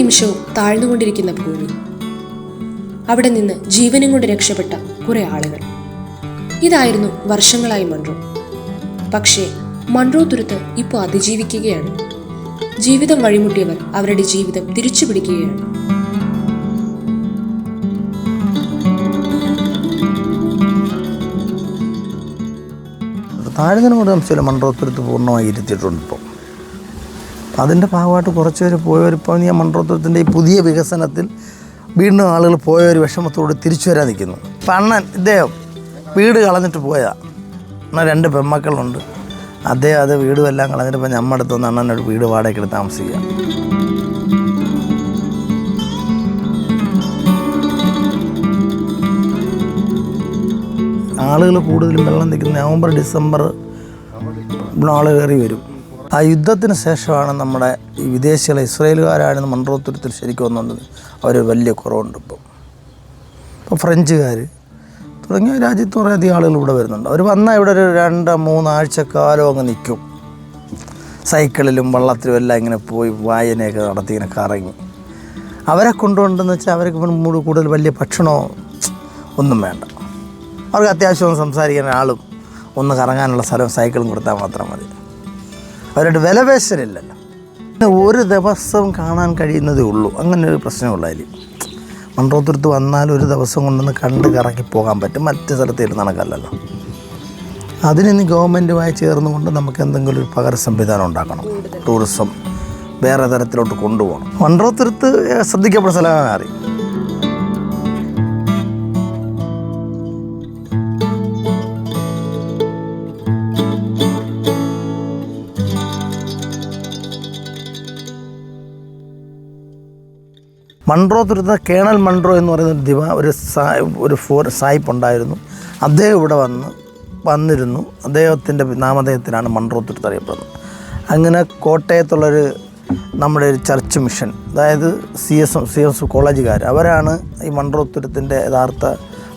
നിമിഷവും താഴ്ന്നുകൊണ്ടിരിക്കുന്ന ഭൂമി. അവിടെ നിന്ന് ജീവനും കൊണ്ട് രക്ഷപ്പെട്ട കുറെ ആളുകൾ. ഇതായിരുന്നു വർഷങ്ങളായി മൺറോ. പക്ഷേ മൺറോ തുരുത്ത് ഇപ്പോൾ അതിജീവിക്കുകയാണ്. ജീവിതം വഴിമുട്ടിയവർ അവരുടെ ജീവിതം തിരിച്ചു പിടിക്കുകയാണ്. താഴ്ന്നതിനോട് സംശയമില്ല തുരുത്ത് പൂർണമായി ഇരുത്തിയിട്ടുണ്ട് ഇപ്പോൾ അതിന്റെ ഭാഗമായിട്ട് കുറച്ച് പേര് പോയവരിപ്പോൾ ഈ മണ്ഡലത്തിന്റെ ഈ പുതിയ വികസനത്തിൽ വീണ്ടും ആളുകൾ പോയ ഒരു വിഷമത്തോട് തിരിച്ചു വരാൻ നിൽക്കുന്നു. ഇപ്പം അണ്ണൻ ഇദ്ദേഹം വീട് കളഞ്ഞിട്ട് പോയതാ. എന്നാൽ രണ്ട് പെൺമക്കളുണ്ട്. അദ്ദേഹം അത് വീടും എല്ലാം കളഞ്ഞിട്ട് ഇപ്പം നമ്മുടെ അടുത്ത് വന്ന് അണ്ണനൊരു വീട് വാടകയ്ക്ക് എടുത്ത് താമസിക്കുക. ആളുകൾ കൂടുതലും വെള്ളം നിൽക്കുന്ന നവംബർ ഡിസംബർ ഇവിടെ ആൾ കയറി വരും. ആ യുദ്ധത്തിന് ശേഷമാണ് നമ്മുടെ ഈ വിദേശികളെ ഇസ്രയേലുകാരാണ് മൺറോത്തുരത്തിൽ ശരിക്കും വന്നുകൊണ്ടത്. അവർ വലിയ കുറവുണ്ട് ഇപ്പം. ഇപ്പോൾ ഫ്രഞ്ചുകാർ തുടങ്ങിയ രാജ്യത്ത് കുറേയധികം ആളുകൾ ഇവിടെ വരുന്നുണ്ട്. അവർ വന്നാൽ ഇവിടെ ഒരു രണ്ട് മൂന്നാഴ്ചക്കാലം അങ്ങ് നിൽക്കും. സൈക്കിളിലും വള്ളത്തിലും എല്ലാം ഇങ്ങനെ പോയി വായനയൊക്കെ നടത്തി ഇങ്ങനെ കറങ്ങി. അവരെ കൊണ്ടുകൊണ്ടെന്ന് വെച്ചാൽ അവർക്ക് കൂടുതൽ വലിയ ഭക്ഷണമോ ഒന്നും വേണ്ട. അവർക്ക് അത്യാവശ്യം സംസാരിക്കാൻ ആളും ഒന്ന് കറങ്ങാനുള്ള സ്ഥലവും സൈക്കിളും കൊടുത്താൽ മാത്രം മതി. അവരുടെ വിലപേശലില്ലല്ലോ. പേശലില്ലല്ലോ ഒരു ദിവസം കാണാൻ കഴിയുന്നതേ ഉള്ളൂ. അങ്ങനെ ഒരു പ്രശ്നമുള്ള അതിൽ മൺട്രോത്തുരുത്ത് വന്നാൽ ഒരു ദിവസം കൊണ്ടൊന്ന് കണ്ട് കറങ്ങി പോകാൻ പറ്റും. മറ്റു സ്ഥലത്ത് ഇരുന്ന് നടക്കല്ലല്ലോ. അതിനിന്ന് ഗവൺമെന്റുമായി ചേർന്നുകൊണ്ട് നമുക്ക് എന്തെങ്കിലും ഒരു പകര സംവിധാനം ഉണ്ടാക്കണം ടൂറിസം വേറെ തരത്തിലോട്ട് കൊണ്ടുപോകണം. മൺട്രോത്തുരുത്ത് ശ്രദ്ധിക്കപ്പെട്ട സ്ഥലമായി മാറി മൺട്രോ തുരുത്ത കേണൽ മൺട്രോ എന്ന് പറയുന്ന ഒരു ദിവ ഒരു സാ ഒരു ഫോർ സായിപ്പ് ഉണ്ടായിരുന്നു അദ്ദേഹം ഇവിടെ വന്ന് വന്നിരുന്നു. അദ്ദേഹത്തിന്റെ നാമധേയത്തിലാണ് മൺട്രോ തുരുത്ത് അറിയപ്പെടുന്നത്. അങ്ങനെ കോട്ടയത്തുള്ളൊരു നമ്മുടെ ഒരു ചർച്ച് മിഷൻ അതായത് സി എസ് സി എസ് കോളേജുകാർ അവരാണ് ഈ മൺട്രോ തുരുത്തിന്റെ യഥാർത്ഥ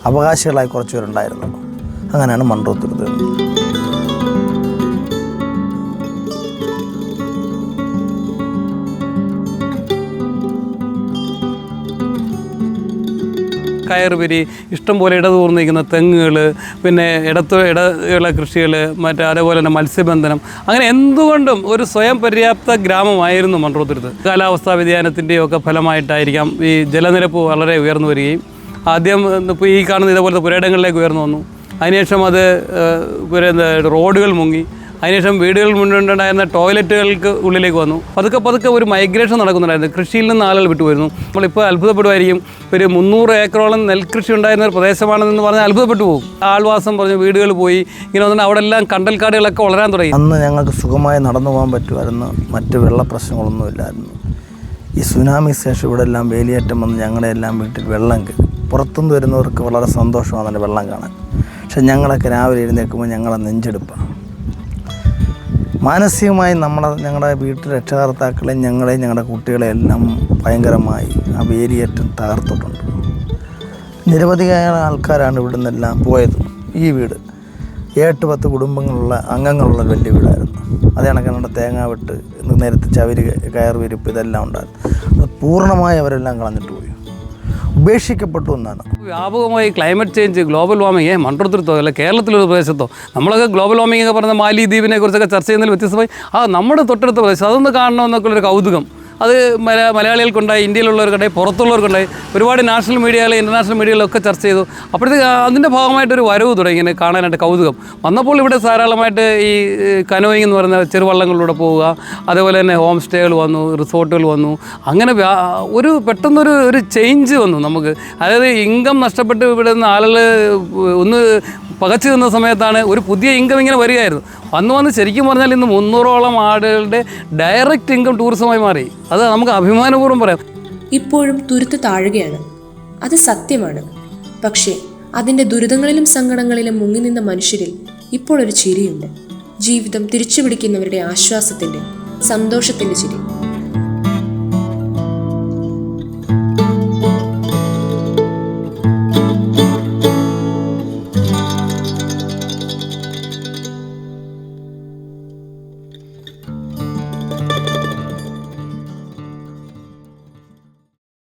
അവകാശികളായി കുറച്ച് പേരുണ്ടായിരുന്നത്. അങ്ങനെയാണ് മൺട്രോ തുരുത്ത് കയറുപിരി ഇഷ്ടംപോലെ ഇടതൂർന്ന് നിൽക്കുന്ന തെങ്ങുകൾ പിന്നെ ഇടത്ത് ഇടയുള്ള കൃഷികൾ മറ്റേ അതേപോലെ തന്നെ മത്സ്യബന്ധനം. അങ്ങനെ എന്തുകൊണ്ടും ഒരു സ്വയം പര്യാപ്ത ഗ്രാമമായിരുന്നു മൺട്രോത്തുരുത്ത് കാലാവസ്ഥാ വ്യതിയാനത്തിന്റെയും ഒക്കെ ഫലമായിട്ടായിരിക്കാം ഈ ജലനിരപ്പ് വളരെ ഉയർന്നു വരികയും ആദ്യം ഇപ്പോൾ ഈ കാണുന്ന ഇതേപോലത്തെ പുരയിടങ്ങളിലേക്ക് ഉയർന്നു വന്നു. അതിനുശേഷം അത് പുര- റോഡുകൾ മുങ്ങി. അതിനുശേഷം വീടുകൾ മുന്നുണ്ടായിരുന്ന ടോയ്ലറ്റുകൾക്ക് ഉള്ളിലേക്ക് വന്നു. പതുക്കെ പതുക്കെ ഒരു മൈഗ്രേഷൻ നടക്കുന്നുണ്ടായിരുന്നു. കൃഷിയിൽ നിന്ന് ആളുകൾ വിട്ടുവരുന്നു നമ്മളിപ്പോൾ അത്ഭുതപ്പെടുമായിരിക്കും. ഒരു മുന്നൂറ് ഏക്കറോളം നെൽകൃഷി ഉണ്ടായിരുന്ന ഒരു പ്രദേശമാണെന്ന് പറഞ്ഞാൽ അത്ഭുതപ്പെട്ടു പോകും. ആൾവാസം പറഞ്ഞു വീടുകൾ പോയി. ഇങ്ങനെ വന്നിട്ട് അവിടെ എല്ലാം കണ്ടൽക്കാടുകളൊക്കെ വളരാൻ തുടങ്ങി. അന്ന് ഞങ്ങൾക്ക് സുഖമായി നടന്നു പോകാൻ പറ്റുമായിരുന്നു. മറ്റ് വെള്ള പ്രശ്നങ്ങളൊന്നും ഇല്ലായിരുന്നു. ഈ സുനാമി ശേഷം ഇവിടെ എല്ലാം വേലിയേറ്റം വന്ന് ഞങ്ങളുടെ എല്ലാം വീട്ടിൽ വെള്ളം കയറി പുറത്തുനിന്ന് വരുന്നവർക്ക് വളരെ സന്തോഷമാണ് അതിന്റെ വെള്ളം കാണാൻ. പക്ഷെ ഞങ്ങളൊക്കെ രാവിലെ എഴുന്നേൽക്കുമ്പോൾ ഞങ്ങളെ നെഞ്ചെടുപ്പാണ്. മാനസികമായി നമ്മളെ ഞങ്ങളുടെ വീട്ടിൽ രക്ഷകർത്താക്കളെയും ഞങ്ങളെയും ഞങ്ങളുടെ കുട്ടികളെ എല്ലാം ഭയങ്കരമായി ആ വേലിയേറ്റം തകർത്തിട്ടുണ്ട്. നിരവധിയായ ആൾക്കാരാണ് ഇവിടെ നിന്നെല്ലാം പോയത്. ഈ വീട് ഏട്ട് പത്ത് കുടുംബങ്ങളുള്ള അംഗങ്ങളുള്ള വലിയ വീടായിരുന്നു. അതേ കണക്കാണ് തേങ്ങ വെട്ട് നേരത്തെ ചവര് കയർ വിരിപ്പ് ഇതെല്ലാം ഉണ്ടായിരുന്നു. അത് പൂർണമായി അവരെല്ലാം കളഞ്ഞിട്ട് പോയി. ഉപേക്ഷിക്കപ്പെട്ടു എന്നാണ്. വ്യാപകമായി ക്ലൈമറ്റ് ചേഞ്ച് ഗ്ലോബൽ വാർമിംഗ് ഏ മണ്ഡലത്തിലോ അല്ല കേരളത്തിലൊരു പ്രദേശത്തോ? നമ്മളൊക്കെ ഗ്ലോബൽ വാർമിംഗ് ഒക്കെ പറഞ്ഞ മാലി ദ്വീപിനെ കുറിച്ചൊക്കെ ചർച്ച ചെയ്യുന്നതിൽ വ്യത്യസ്തമായി ആ നമ്മുടെ തൊട്ടടുത്ത പ്രദേശം അതൊന്ന് കാണണമെന്നൊക്കെ ഉള്ളൊരു കൗതുകം. അത് മല മലയാളികൾക്കുണ്ടായി ഇന്ത്യയിലുള്ളവർക്കുണ്ടായി പുറത്തുള്ളവർക്കുണ്ടായി. ഒരുപാട് നാഷണൽ മീഡിയകളിൽ ഇന്റർനാഷണൽ മീഡിയകളിലൊക്കെ ചർച്ച ചെയ്തു. അപ്പോഴത്തേക്ക് അതിന്റെ ഭാഗമായിട്ടൊരു വരവ് തുടങ്ങി കാണാനായിട്ട് കൗതുകം. വന്നപ്പോൾ ഇവിടെ ധാരാളമായിട്ട് ഈ കനോയിങ് എന്ന് പറയുന്ന ചെറുവള്ളങ്ങളിലൂടെ പോവുക അതേപോലെ തന്നെ ഹോം സ്റ്റേകൾ വന്നു റിസോർട്ടുകൾ വന്നു. അങ്ങനെ ഒരു പെട്ടെന്നൊരു ഒരു ചേഞ്ച് വന്നു നമുക്ക്. അതായത് ഇൻകം നഷ്ടപ്പെട്ട് ഇവിടെ നിന്ന് ആളുകൾ ഒന്ന് പകച്ചു നിന്ന സമയത്താണ് ഒരു പുതിയ ഇൻകം ഇങ്ങനെ വരികയായിരുന്നു. വന്ന് വന്ന് ശരിക്കും പറഞ്ഞാൽ ഇന്ന് മുന്നൂറോളം ആടുകളുടെ ഡയറക്റ്റ് ഇൻകം ടൂറിസമായി മാറി. അത് നമുക്ക് അഭിമാനപൂർവം പറയാം. ഇപ്പോഴും തുരുത്ത് താഴുകയാണ്. അത് സത്യമാണ്. പക്ഷേ അതിന്റെ ദുരിതങ്ങളിലും സങ്കടങ്ങളിലും മുങ്ങി നിന്ന മനുഷ്യരിൽ ഇപ്പോൾ ഒരു ചിരിയുണ്ട്. ജീവിതം തിരിച്ചു പിടിക്കുന്നവരുടെ ആശ്വാസത്തിന്റെ സന്തോഷത്തിന്റെ ചിരി.